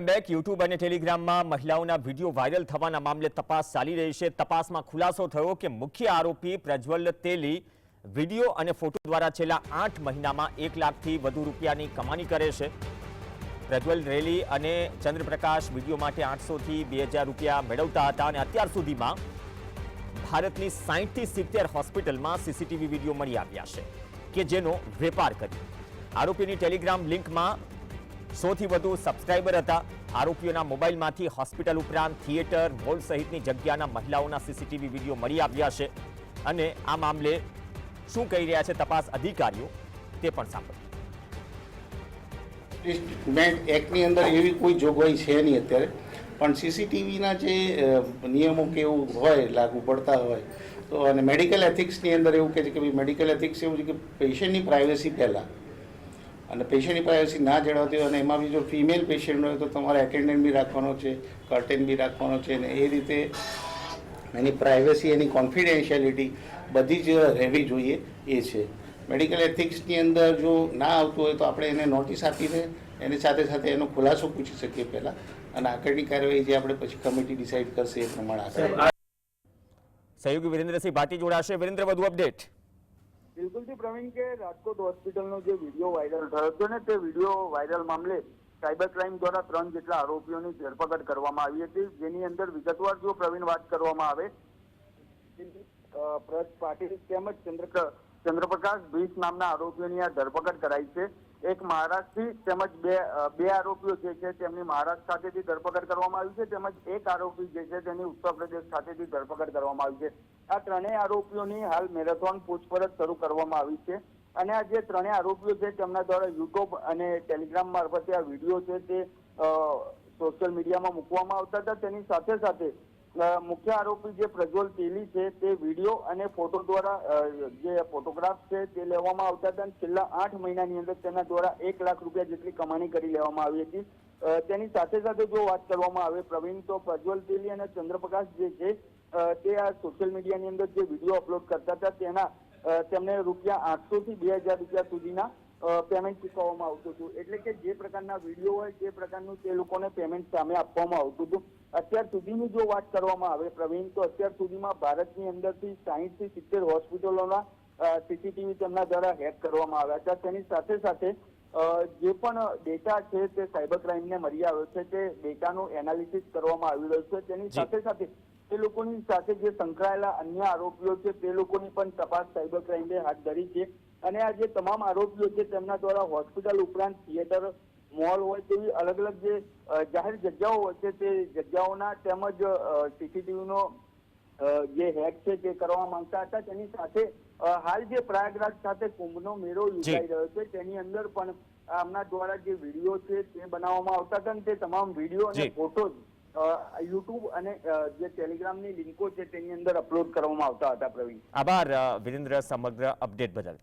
Back YouTube અને ટેલિગ્રામમાં મહિલાઓના video viral થવાના મામલે તપાસ ચાલી રહી છે. તપાસમાં ખુલાસો થયો કે મુખ્ય આરોપી પ્રજ્વલ તેલી વીડિયો અને ફોટો દ્વારા છેલ્લા આઠ મહિનામાં એક લાખથી વધુ રૂપિયાની કમાણી કરે છે. પ્રજ્વલ રેલી અને ચંદ્રપ્રકાશ વીડિયો માટે આઠસોથી બે હજાર રૂપિયા મેળવતા હતા અને અત્યાર સુધીમાં ભારતની સાહીઠથી સિત્તેર હોસ્પિટલમાં સીસીટીવી વીડિયો મળી આવ્યા છે કે જેનો વેપાર કર્યો. આરોપીની ટેલિગ્રામ લિંકમાં સોથી વધુ સબસ્ક્રાઇબર હતા. આરોપીઓના મોબાઈલમાંથી હોસ્પિટલ ઉપરાંત થિયેટર, મોલ સહિતની જગ્યાના મહિલાઓના સીસીટીવી વીડિયો મળી આવ્યા છે. અને આ મામલે શું કહી રહ્યા છે તપાસ અધિકારીઓ તે પણ સાંભળો. ઇન્વેસ્ટમેન્ટ એક્ટની અંદર એવી કોઈ જોગવાઈ છે નહીં અત્યારે. પણ સીસીટીવીના જે નિયમો કે એવું હોય, લાગુ પડતા હોય, તો અને મેડિકલ એથિક્સની અંદર એવું કહે છે કે મેડિકલ એથિક્સ એવું છે કે પેશન્ટની પ્રાઇવસી પહેલાં. અને પેશન્ટની પ્રાઇવસી ના જળવાતી હોય અને એમાં બી જો ફિમેલ પેશન્ટ હોય તો તમારે એટેન્ડન્ટ બી રાખવાનો છે કર્ટેન બી રાખવાનો છે અને એ રીતે એની પ્રાઇવસી એની કોન્ફિડેન્શિયાલિટી બધી જ રહેવી જોઈએ એ છે. મેડિકલ એથિક્સની અંદર જો ના આવતું હોય તો આપણે એને નોટિસ આપીને એની સાથે સાથે એનો ખુલાસો પૂછી શકીએ પહેલાં અને આગળની કાર્યવાહી જે આપણે પછી કમિટી ડિસાઇડ કરશે એ પ્રમાણે આગળ. સહયોગી વિરેન્દ્રસિંહ ભાટી જોડાશે. વિરેન્દ્ર, વધુ અપડેટ બિલકુલથી પ્રવીણ કે રાજકોટ હોસ્પિટલનો જે વીડિયો વાયરલ થયો છે ને, તે વીડિયો વાયરલ મામલે સાયબર ક્રાઇમ દ્વારા ત્રણ જેટલા આરોપીઓની ધરપકડ કરવામાં આવી હતી. જેની અંદર વિગતવાર જો પ્રવીણ વાત કરવામાં આવે પ્રજ પાટીલ તેમજ ચંદ્ર ચંદ્રપ્રકાશ ભીસ નામના આરોપીઓની આ ધરપકડ કરાઈ છે. એક મહારાષ્ટ્રથી તેમજ બે બે આરોપીઓ જે છે તેમની મહારાષ્ટ્ર ખાતેથી ધરપકડ કરવામાં આવી છે, તેમજ એક આરોપી જે છે તેની ઉત્તર પ્રદેશ ખાતેથી ધરપકડ કરવામાં આવી છે. આ ત્રણેય આરોપીઓની હાલ મેરેથોન પૂછપરછ શરૂ કરવામાં આવી છે અને આ જે ત્રણેય આરોપીઓ છે તેમના દ્વારા યુટ્યુબ અને ટેલિગ્રામ મારફતે આ વીડિયો છે તે સોશિયલ મીડિયામાં મૂકવામાં આવતા હતા. તેની સાથે સાથે મુખ્ય આરોપી જે પ્રજ્વલ તેલી છે, તે વીડિયો અને ફોટો દ્વારા જે ફોટોગ્રાફ છે તે લેવામાં આવતા હતા છેલ્લા આઠ મહિનાની અંદર તેના દ્વારા એક લાખ રૂપિયા જેટલી કમાણી કરી લેવામાં આવી હતી. તેની સાથે સાથે જો વાત કરવામાં આવે પ્રવીણ, તો પ્રજ્વલ તેલી અને ચંદ્રપ્રકાશ જે છે તે આ સોશિયલ મીડિયાની અંદર જે વીડિયો અપલોડ કરતા હતા, તેના તેમને રૂપિયા આઠસો થી બે હજાર રૂપિયા સુધીના પેમેન્ટ ચૂકવવામાં આવતું હતું. એટલે કે જે પ્રકારના વીડિયો હોય તે પ્રકારનું તે લોકોને પેમેન્ટ સામે આપવામાં આવતું હતું. અત્યાર સુધીની જો વાત કરવામાં આવે પ્રવીણ તો અત્યાર સુધીમાં ભારતની અંદરથી સાહીઠથી સિત્તેર હોસ્પિટલોના સીસીટીવી તેમના દ્વારા હેક કરવામાં આવ્યા હતા. તેની સાથે સાથે જે પણ ડેટા છે તે સાયબર ક્રાઇમને મળી આવ્યો છે તે ડેટાનું એનાલિસિસ કરવામાં આવી રહ્યું છે. તેની સાથે સાથે તે લોકોની સાથે જે સંકળાયેલા અન્ય આરોપીઓ છે તે લોકોની પણ તપાસ સાયબર ક્રાઇમે હાથ ધરી છે. અને આ જે તમામ આરોપીઓ છે તેમના દ્વારા હોસ્પિટલ ઉપરાંત થિયેટર મોલ હોય તેવી અલગ અલગ જે જાહેર જગ્યાઓ હોય છે તે જગ્યાઓના તેમજ સીસીટીવીનો જે હેક છે તે કરવા માંગતા હતા. તેની સાથે હાલ જે પ્રયાગરાજ સાથે કુંભનો મેળો યોજાઈ રહ્યો છે તેની અંદર પણ આમના દ્વારા જે વીડિયો છે તે બનાવવામાં આવતા હતા તે તમામ વીડિયો અને જી. યુટ્યુબ અને જે ટેલિગ્રામની લિંકો છે તેની અંદર અપલોડ કરવામાં આવતા હતા પ્રવીણ. આભાર વિરેન્દ્ર, સમગ્ર અપડેટ બદલ.